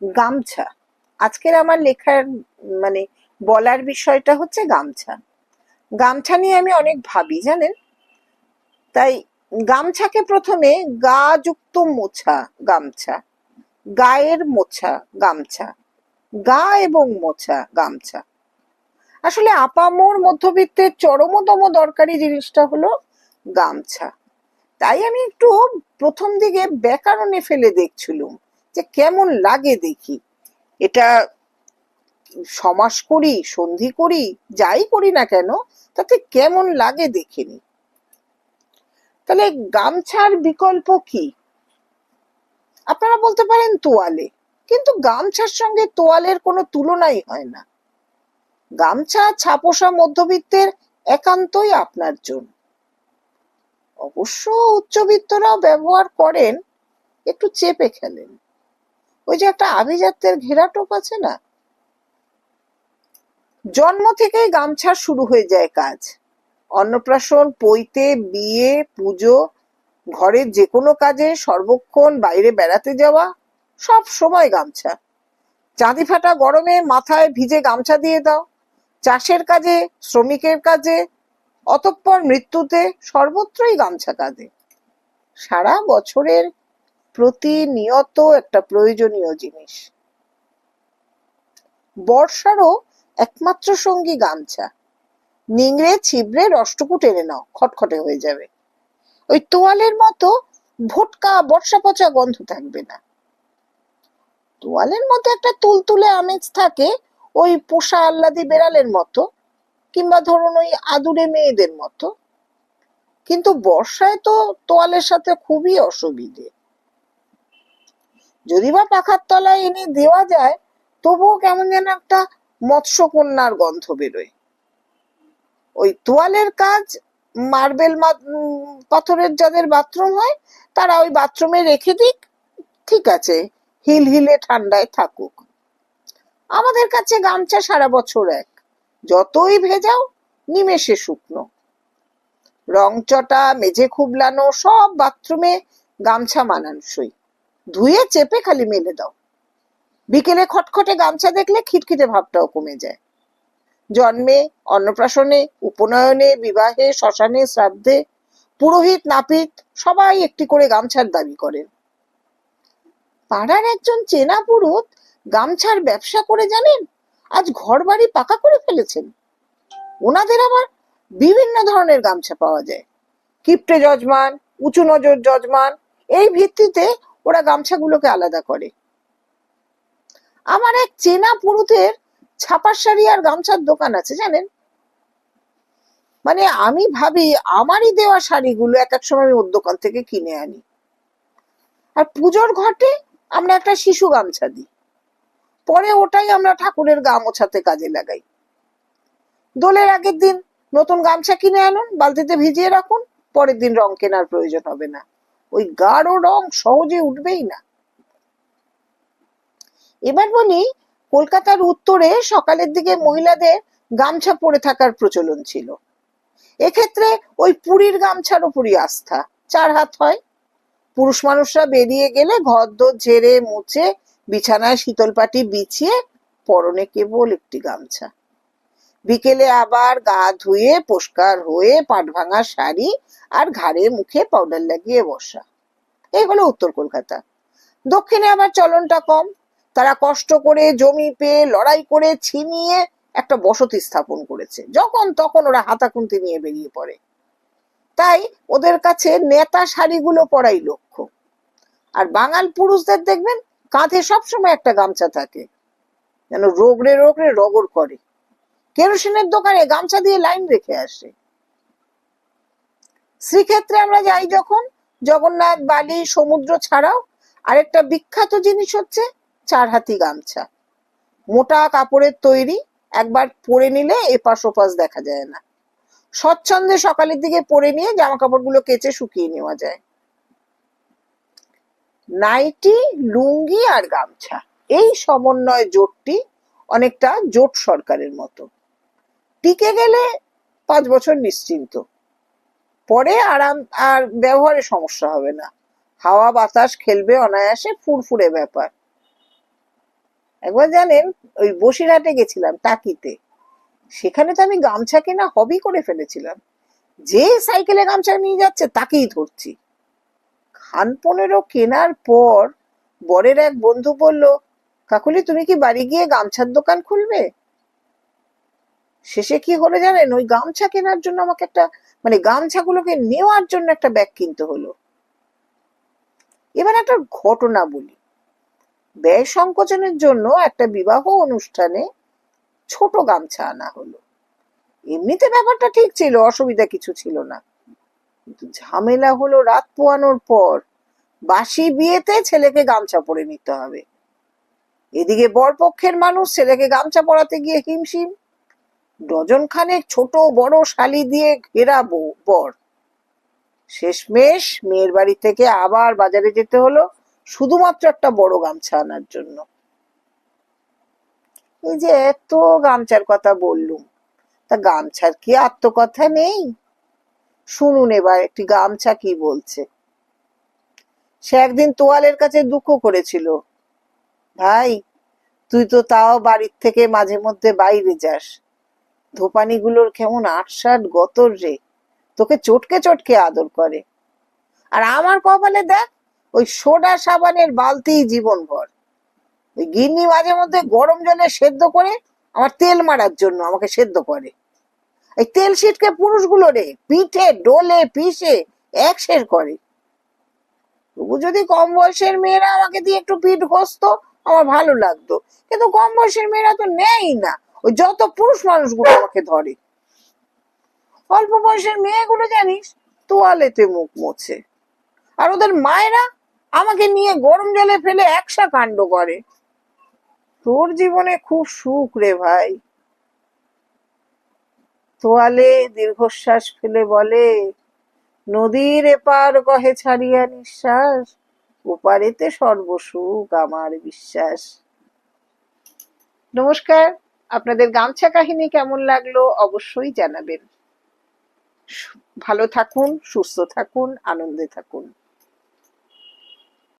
গামছা। আজকের আমার লেখার মানে বলার বিষয়টা হচ্ছে গামছা। গামছা নিয়ে আমি অনেক ভাবি, জানেন? তাই গামছাকে প্রথমে গা যুক্ত মোছা গামছা, গায়ের মোছা গামছা, গা এবং মোছা গামছা। আসলে আপামোর মধ্যবিত্তের চরমতম দরকারি জিনিসটা হলো গামছা। তাই আমি একটু প্রথম দিকে ব্যাকরণে ফেলে দেখছিলুম। যে কেমন লাগে দেখি। এটা সমাস করি, সন্ধি করি, যাই করি না কেন, তাতে কেমন লাগে দেখিনি। তাহলে গামছার বিকল্প কি? আপনারা বলতে পারেন তোয়ালে, কিন্তু গামছার সঙ্গে তোয়ালের কোনো তুলনাই হয় না। গামছা ছাপোষা মধ্যবিত্তের একান্তই আপনার জন্য। অবশ্য উচ্চবিত্তরাও ব্যবহার করেন, একটু চেপে খেলেন। ওই যে একটা আভিজাত্যের ঘেরা টোপ আছে না? জন্ম থেকেই গামছা শুরু হয়ে যায় কাজ। অন্নপ্রাশন, পৈতে, বিয়ে, পুজো ঘরের যে কোনো কাজে সর্বক্ষণ বাইরে বেড়াতে যাওয়া, সব সময় গামছা। চাঁদি ফাটা গরমে মাথায় ভিজে গামছা দিয়ে দাও। চাষের কাজে, শ্রমিকের কাজে, অতঃপর মৃত্যুতে সর্বত্রই গামছা কাঁধে। সারা বছরের প্রতিনিয়ত একটা প্রয়োজনীয় জিনিস। বর্ষারও একমাত্র সঙ্গী গামছা। নিংড়ে, ছিবড়ে রষ্টকু টেনে নাও, খটখটে হয়ে যাবে। ওই তোয়ালের মতো ভোটকা বর্ষা পচা গন্ধ থাকবে না। তোয়ালের মধ্যে একটা তুলতুলে আমেজ থাকে ওই পোষা আহ্লাদি বেড়ালের মতো কিংবা ধরুন ওই আদুরে মেয়েদের মতো। কিন্তু বর্ষায় তো তোয়ালের সাথে খুবই অসুবিধে। যদি বা পাখার তলায় এনে দেওয়া যায়, তবুও কেমন যেন একটা মৎস্যকন্যার গন্ধ বেরোয়। ওই তোয়ালের কাজ, মার্বেল পাথরের যাদের বাথরুম হয়, তারা ওই বাথরুমে রেখে দিক, ঠিক আছে, হিল হিলে ঠান্ডায় থাকুক। আমাদের কাছে গামছা সারা বছর এক। যতই ভেজাও, নিমেষে শুকনো। রং চটা, মেঝে খুবলানো, সব বাথরুমে গামছা মানানসই। ধুয়ে চেপে খালি মেলে দাও। বিকেলে খটখটে গামছা দেখলে খিটখিটে ভাবটাও কমে যায়। জন্মে, অন্নপ্রাশনে, উপনয়নে, বিবাহে, শ্মশানে, শ্রাদ্ধে, পুরোহিত, নাপিত সবাই একটি করে গামছার দাবি করেন। পাড়ার একজন চেনা পুরুত গামছার ব্যবসা করে জানেন? আজ ঘর বাড়ি পাকা করে ফেলেছেন। ওনাদের আবার বিভিন্ন ধরনের গামছা পাওয়া যায়। কিপ্টে যজমান, উঁচু নজর যজমান, এই ভিত্তিতে ওরা গামছাগুলোকে আলাদা করে। আমার এক চেনা পুরুতের ছাপার শাড়ি আর গামছার দোকান আছে, জানেন? মানে আমি ভাবি আমারই দেওয়া শাড়িগুলো এক এক সময় আমি ওর দোকান থেকে কিনে আনি। আর পুজোর ঘটে আমরা একটা শিশু গামছা দিই। পরে ওটাই আমরা ঠাকুরের গা মোছাতে কাজে লাগাই। দোলের আগের দিন নতুন গামছা কিনে আনুন, বালতিতে ভিজিয়ে রাখুন, পরের দিন রং কেনার প্রয়োজন হবে না। ওই গাঢ় রং সহজে উঠবেই না। এবার বলি, কলকাতার উত্তরে সকালের দিকে মহিলাদের গামছা পরে থাকার প্রচলন ছিল। এক্ষেত্রে ওই পুরীর গামছার উপরই আস্থা। চার হাত হয়। পুরুষ মানুষরা বেরিয়ে গেলে ঘর দোর ঝেড়ে, মুছে, বিছানায় শীতল পাটি বিছিয়ে, পরনে কেবল একটি গামছা। বিকেলে আবার গা ধুয়ে পরিষ্কার হয়ে পাট ভাঙা শাড়ি আর ঘাড়ে মুখে পাউডার লাগিয়ে বসা। এই হলো উত্তর কলকাতা। দক্ষিণে আবার চলনটা কম। তারা কষ্ট করে জমি পেয়ে, লড়াই করে ছিনিয়ে একটা বসতি স্থাপন করেছে। যখন তখন ওরা হাতাকুন্তি নিয়ে বেরিয়ে পড়ে। তাই ওদের কাছে নেতা শাড়িগুলো পরাই লক্ষ্য। আর বাঙাল পুরুষদের দেখবেন, কাঁধে সবসময় একটা গামছা থাকে। যেন রোগড়ে রোগড়ে রগর করে। কেরোসিনের দোকানে গামছা দিয়ে লাইন রেখে আসে। শ্রীক্ষেত্রে আমরা যাই যখন, জগন্নাথ, বালি, সমুদ্র ছাড়াও আরেকটা বিখ্যাত জিনিস হচ্ছে চার হাতি গামছা। মোটা কাপড়ের তৈরি, একবার পরে নিলে এপাশ ওপাশ দেখা যায় না। স্বচ্ছন্দে সকালের দিকে পরে নিয়ে জামা কাপড়গুলো কেচে শুকিয়ে নেওয়া যায়। নাইটি, লুঙ্গি আর গামছা, এই সমন্বয় জোটটি অনেকটা জোট সরকারের মতো। টিকে গেলে পাঁচ বছর নিশ্চিন্ত। পরে আরাম, আর ব্যবহারে সমস্যা হবে না। হাওয়া, বাতাস, খেলবে, অনায়াসে ফুরফুরে ব্যাপার। একবার জানেন, ওই বসিরহাটে গেছিলাম টাকিতে। সেখানে তো আমি গামছা কেনা হবি করে ফেলেছিলাম। যে সাইকেলে গামছা নিয়ে যাচ্ছে, তাকেই ধরছি। খান পনেরো কেনার পর বরের এক বন্ধু বলল, কাকুলি, তুমি কি বাড়ি গিয়ে গামছার দোকান খুলবে? শেষে কি হলো জানেন? ওই গামছা কেনার জন্য আমাকে একটা মানে গামছাগুলোকে নেওয়ার জন্য একটা ব্যাগ কিনতে হলো। এবার একটা ঘটনা বলি। ব্যয় সংকোচনের জন্য একটা বিবাহ অনুষ্ঠানে ছোট গামছা আনা হলো। এমনিতে ব্যাপারটা ঠিক ছিল, অসুবিধা কিছু ছিল না। কিন্তু ঝামেলা হলো রাত পোয়ানোর পর। বাসি বিয়েতে ছেলেকে গামছা পরে নিতে হবে। এদিকে বরপক্ষের মানুষ ছেলেকে গামছা পরাতে গিয়ে হিমশিম। ডজন খানেক ছোট বড় শালি দিয়ে ঘেরাবো বর। শেষমেশ মেয়ের বাড়ি থেকে আবার বাজারে যেতে হলো, শুধুমাত্র একটা বড় গামছা আনার জন্য। এই যে এত গামছার কথা বললুম, তা গামছার কি আত্মকথা নেই? শুনুন এবার, একটি গামছা কি বলছে। সে একদিন তোয়ালের কাছে দুঃখ করেছিল। ভাই, তুই তো তাও বাড়ির থেকে মাঝে মধ্যে বাইরে যাস। ধোপানিগুলোর কেমন আটসাট গতর রে। তোকে চটকে চটকে আদর করে। আর আমার কপালে দেখ, ওই সোডা সাবানের বালতি জীবন ভর ওই গিন্নি মাঝে মধ্যে গরম জলে সেদ্ধ করে আমার তেল মারার জন্য আমাকে সেদ্ধ করে। এই তেল সিটকে পুরুষগুলো রে, পিঠে, ডোলে, পিষে, এক শের করে। তবু যদি কম বয়সের মেয়েরা আমাকে দিয়ে একটু পিঠ ঘষতো, আমার ভালো লাগতো। কিন্তু কম বয়সের মেয়েরা তো নেই না। ওই যত পুরুষ মানুষগুলো আমাকে ধরে। অল্প বয়সের মেয়েগুলো জানিস, তোয়ালেতে মুখ মোছে। আর ওদের মায়েরা আমাকে নিয়ে গরম জলে ফেলে একসা কাণ্ড করে। তোর জীবনে খুব সুখ রে ভাই। তোয়ালে দীর্ঘশ্বাস ফেলে বলে, নদীর এপার কহে ছাড়িয়া নিঃশ্বাস, ওপারেতে সর্বসুখ আমার বিশ্বাস। নমস্কার। আপনাদের গামছা কাহিনী কেমন লাগল অবশ্যই জানাবেন। ভালো থাকুন সুস্থ থাকুন আনন্দে থাকুন।